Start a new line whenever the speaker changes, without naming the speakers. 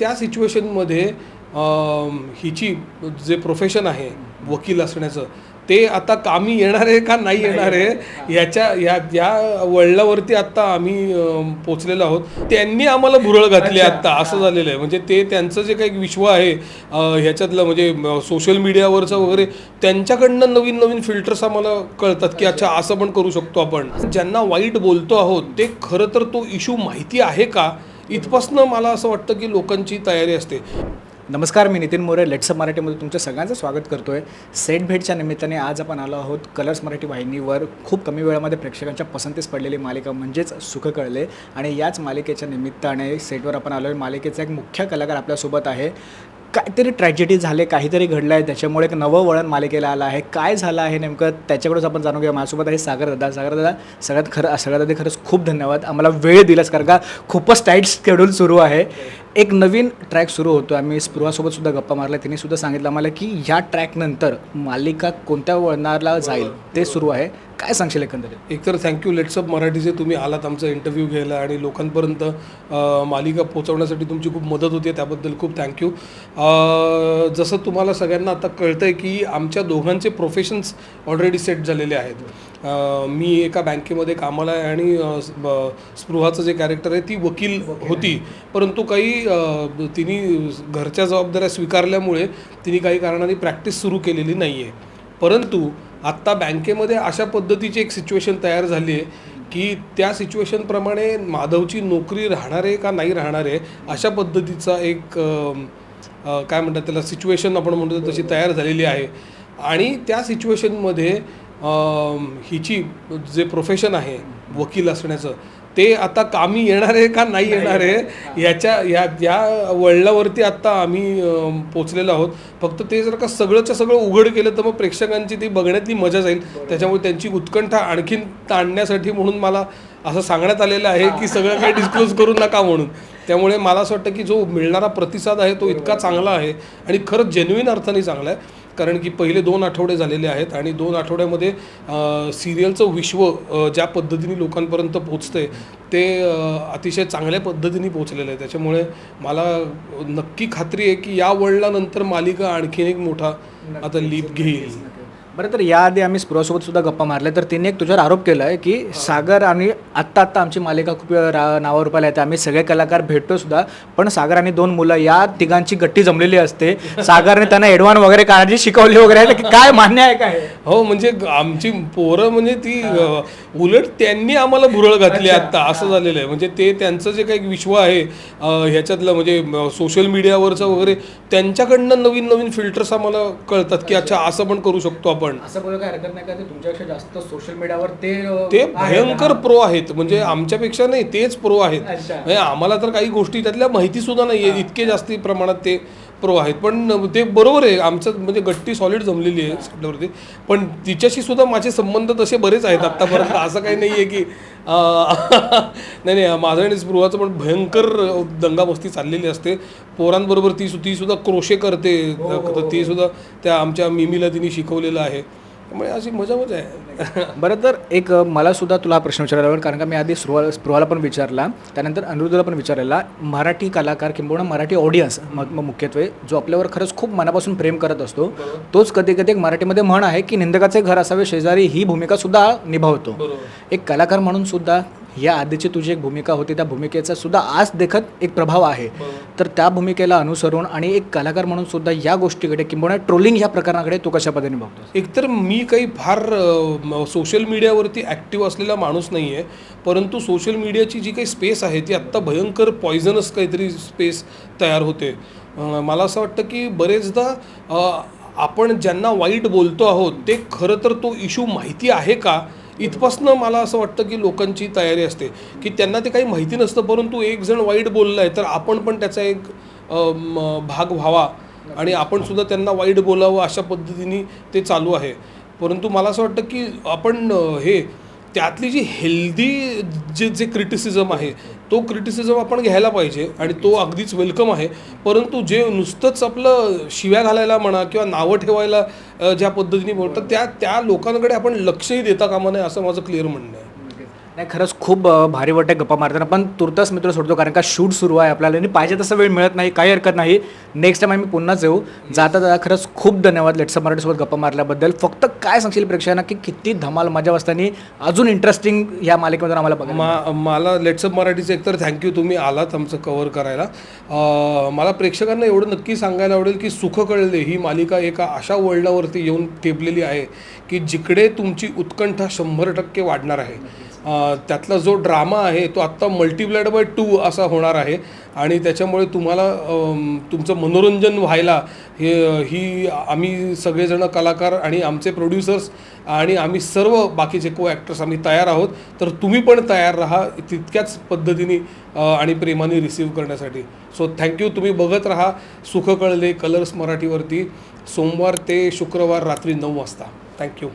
त्या सिच्युएशनमध्ये हिची जे प्रोफेशन आहे वकील असण्याचं ते आता कामी येणार आहे का नाही येणार आहे याच्या या या वळणावरती आत्ता आम्ही पोचलेलो आहोत. त्यांनी आम्हाला भुरळ घातली आत्ता असं झालेलं आहे. म्हणजे ते त्यांचं जे काही विश्व आहे ह्याच्यातलं म्हणजे सोशल मीडियावरचं वगैरे त्यांच्याकडनं नवीन नवीन फिल्टर्स आम्हाला कळतात की अच्छा असं पण करू शकतो आपण. ज्यांना वाईट बोलतो आहोत ते खरं तर तो इश्यू माहिती आहे का? इथपासनं मला असं वाटतं की लोकांची तयारी असते.
नमस्कार मी नितीन मोरे लेट्सअप मराठीमध्ये तुमच्या सगळ्यांचं स्वागत करतो आहे सेट भेटच्या निमित्ताने आज आपण आलो आहोत कलर्स मराठी वाहिनीवर. खूप कमी वेळामध्ये प्रेक्षकांच्या पसंतीस पडलेली मालिका म्हणजेच सुख कळले आणि याच मालिकेच्या निमित्ताने सेटवर आपण आलो आहे मालिकेचा एक मुख्य कलाकार आपल्यासोबत आहे. काहीतरी ट्रॅजेडी झाले काहीतरी घडलं आहे त्याच्यामुळे एक नवं वळण मालिकेला आलं आहे. काय झालं आहे नेमकं? त्याच्याकडूनच आपण जाणून घ्या माझ्यासोबत आहे सागर दादा. सागर दादा सगळ्यात खरं सगळ्यात आधी खरंच खूप धन्यवाद. आम्हाला वेळ दिलास कारण का खूपच टाईट शेड्यूल सुरू आहे. एक नवीन ट्रॅक सुरू होतो आम्ही स्पृहासोबत सुद्धा गप्पा मारल्या. तिने सुद्धा सांगितलं आम्हाला की ह्या ट्रॅकनंतर मालिका कोणत्या वळणाला जाईल ते सुरू आहे. काय सांगशील एकंदरीत?
एकतर थँक्यू लेट्सअप मराठीचे तुम्ही आलात आमचा इंटरव्ह्यू घ्यायला आणि लोकांपर्यंत मालिका पोहोचवण्यासाठी तुमची खूप मदत होती. त्याबद्दल खूप थँक्यू जसं तुम्हाला सगळ्यांना आता कळतं आहे की आमच्या दोघांचे प्रोफेशन्स ऑलरेडी सेट झालेले आहेत. मी एका बँकेमध्ये कामाला आहे आणि स्पृहाचं जे कॅरेक्टर आहे ती वकील होती. परंतु काही तिने घरच्या जबाबदाऱ्या स्वीकारल्यामुळे तिने काही कारणाने प्रॅक्टिस सुरू केलेली नाही आहे परंतु आत्ता बँकेमध्ये अशा पद्धतीची एक सिच्युएशन तयार झाली आहे की त्या सिच्युएशनप्रमाणे माधवची नोकरी राहणार आहे का नाही राहणार आहे अशा पद्धतीचा एक काय म्हणतात त्याला सिच्युएशन आपण म्हणतो तशी तयार झालेली आहे. आणि त्या सिच्युएशनमध्ये हिची जे प्रोफेशन आहे वकील असण्याचं ते आता कामी येणार आहे का नाही येणार आहे याच्या या या वळणावरती आत्ता आम्ही पोचलेलो आहोत. फक्त ते जर का सगळंच्या सगळं उघड केलं तर मग प्रेक्षकांची ती बघण्यातली मजा जाईल. त्याच्यामुळे त्यांची उत्कंठा आणखीन ताणण्यासाठी म्हणून मला असं सांगण्यात आलेलं आहे की सगळं काही डिस्क्लोज करू नका म्हणून. त्यामुळे मला असं वाटतं की जो मिळणारा प्रतिसाद आहे तो इतका चांगला आहे आणि खरंच जेन्युइन अर्थाने चांगला आहे. कारण की पहिले दोन आठवडे झालेले आहेत आणि दोन आठवड्यामध्ये सिरियलचं विश्व ज्या पद्धतीने लोकांपर्यंत पोचतंय ते अतिशय चांगल्या पद्धतीने पोचलेलं आहे. त्याच्यामुळे मला नक्की खात्री आहे की या वळणानंतर मालिका आणखीन एक मोठा आता लीप घेईल.
बरं तर याआधी आम्ही स्पृहासोबत सुद्धा गप्पा मारल्या. तर तिने एक तुझ्यावर आरोप केला आहे की सागर आणि आत्ता आत्ता आमची मालिका खूप रा नावावर रुपायला येते आम्ही सगळे कलाकार भेटतो सुद्धा. पण सागर आणि दोन मुलं या तिघांची गट्टी जमलेली असते. सागरने त्यांना एडवान वगैरे काळजी शिकवली वगैरे आहे. तर काय मान्य आहे काय
हो म्हणजे आमची पोरं म्हणजे ती उलट त्यांनी आम्हाला भुरळ घातली आत्ता. असं झालेलं आहे. म्हणजे ते त्यांचं जे काही विश्व आहे ह्याच्यातलं म्हणजे सोशल मीडियावरचं वगैरे त्यांच्याकडनं नवीन नवीन फिल्टर्स आम्हाला कळतात की अच्छा असं पण करू शकतो आपण
असं बोलायला काय हरकत नाही का ते तुमच्यापेक्षा जास्त सोशल मीडियावर ते
ते भयंकर प्रो आहेत. म्हणजे आमच्यापेक्षा नाही तेच प्रो आहेत.
अच्छा.
म्हणजे आम्हाला तर काही गोष्टी त्यातल्या माहिती सुद्धा नाही आहे इतके जास्ती प्रमाणात ते प्रो आहेत. पण ते बरोबर आहे. आमचं म्हणजे गट्टी सॉलिड जमलेली आहे सेटवरती पण तिच्याशी सुद्धा माझे संबंध तसे बरेच आहेत आत्तापर्यंत असं काही नाही आहे की नाही नाही माझं आणि स्पृहाचं पण भयंकर दंगामस्ती चाललेली असते. पोरांबरोबर ती सु- ती सुद्धा क्रोशे करते. तर ती सुद्धा त्या आमच्या मिमीला तिने शिकवलेलं आहे. त्यामुळे अशी मजा मजा आहे.
बरं तर एक मला सुद्धा तुला हा प्रश्न विचारायला आवडेल कारण का मी आधी स्पृहा स्पृहाला पण विचारला त्यानंतर अनिरुद्धला पण विचारलेला मराठी कलाकार किंबहुना मराठी ऑडियन्स मुख्यत्वे जो आपल्यावर खरंच खूप मनापासून प्रेम करत असतो तोच कधी कधी एक मराठीमध्ये म्हण आहे की निंदकाचे घर असावे शेजारी ही भूमिका सुद्धा निभावतो. एक कलाकार म्हणून सुद्धा या आधीची तुझी एक भूमिका होती त्या भूमिकेचा सुद्धा आज देखत एक प्रभाव आहे. तर त्या भूमिकेला अनुसरून आणि एक कलाकार म्हणून सुद्धा या गोष्टीकडे किंबहुना ट्रोलिंग ह्या प्रकाराकडे तू कशा पद्धतीने बघतो
एकतर मी काही फार सोशल मीडियावरती ॲक्टिव्ह असलेला माणूस नाही आहे परंतु सोशल मीडियाची जी काही स्पेस आहे ती आत्ता भयंकर पॉयझनस काहीतरी स्पेस तयार होते. मला असं वाटतं की बरेचदा आपण ज्यांना वाईट बोलतो आहोत ते खरं तर तो इश्यू माहिती आहे का? इथपासनं मला असं वाटतं की लोकांची तयारी असते की त्यांना ते काही माहिती नसतं परंतु एक जण वाईट बोललं आहे तर आपण पण त्याचा एक म, भाग व्हावा. आणि आपण सुद्धा त्यांना वाईट बोलावं अशा पद्धतीने ते चालू आहे. परंतु मला असं वाटतं की आपण हे त्यातली जी हेल्दी जे जे क्रिटिसिझम आहे तो क्रिटिसिझम आपण घ्यायला पाहिजे आणि तो अगदीच वेलकम आहे. परंतु जे नुसतंच आपलं शिव्या घालायला म्हणा किंवा नावं ठेवायला ज्या पद्धतीने बोलतात त्या त्या लोकांकडे आपण लक्षही देता कामा नये असं माझं क्लिअर म्हणणं आहे.
नाही खरंच खूप भारी वाटतं गप्पा मारताना. पण तुर्तास मित्र सोडतो कारण का शूट सुरू आहे आपल्याला आणि पाहिजे तसा वेळ मिळत नाही काही हरकत नाही. नेक्स्ट टाइम आम्ही पुन्हाच येऊ. जाता जाता खरंच खूप धन्यवाद लेट्सअप मराठीसोबत गप्पा मारल्याबद्दल. फक्त काय सांगशील प्रेक्षकांना की किती धमाल मजा असताना अजून इंटरेस्टिंग या मालिकेमधून आम्हाला बघा
मा मला लेट्सअप मराठीचं एकतर थँक्यू तुम्ही आलात आमचं कव्हर करायला. मला प्रेक्षकांना एवढं नक्की सांगायला आवडेल की सुख कळले ही मालिका एका अशा वळणावरती येऊन ठेपलेली आहे की जिकडे तुमची उत्कंठा शंभर टक्के वाढणार आहे. त्यातला जो ड्रामा आहे तो आत्ता मल्टिप्लाइड बाय टू असा होणार आहे. आणि त्याच्यामुळे तुम्हाला तुमचं मनोरंजन व्हायला हे ही आम्ही सगळेजण कलाकार आणि आमचे प्रोड्युसर्स आणि आम्ही सर्व बाकीचे को ॲक्टर्स आम्ही तयार आहोत. तर तुम्ही पण तयार राहा तितक्याच पद्धतीने आणि प्रेमाने रिसीव्ह करण्यासाठी. सो थँक्यू तुम्ही बघत राहा सुख कळले कलर्स मराठीवरती. सोमवार ते शुक्रवार रात्री नऊ वाजता. थँक्यू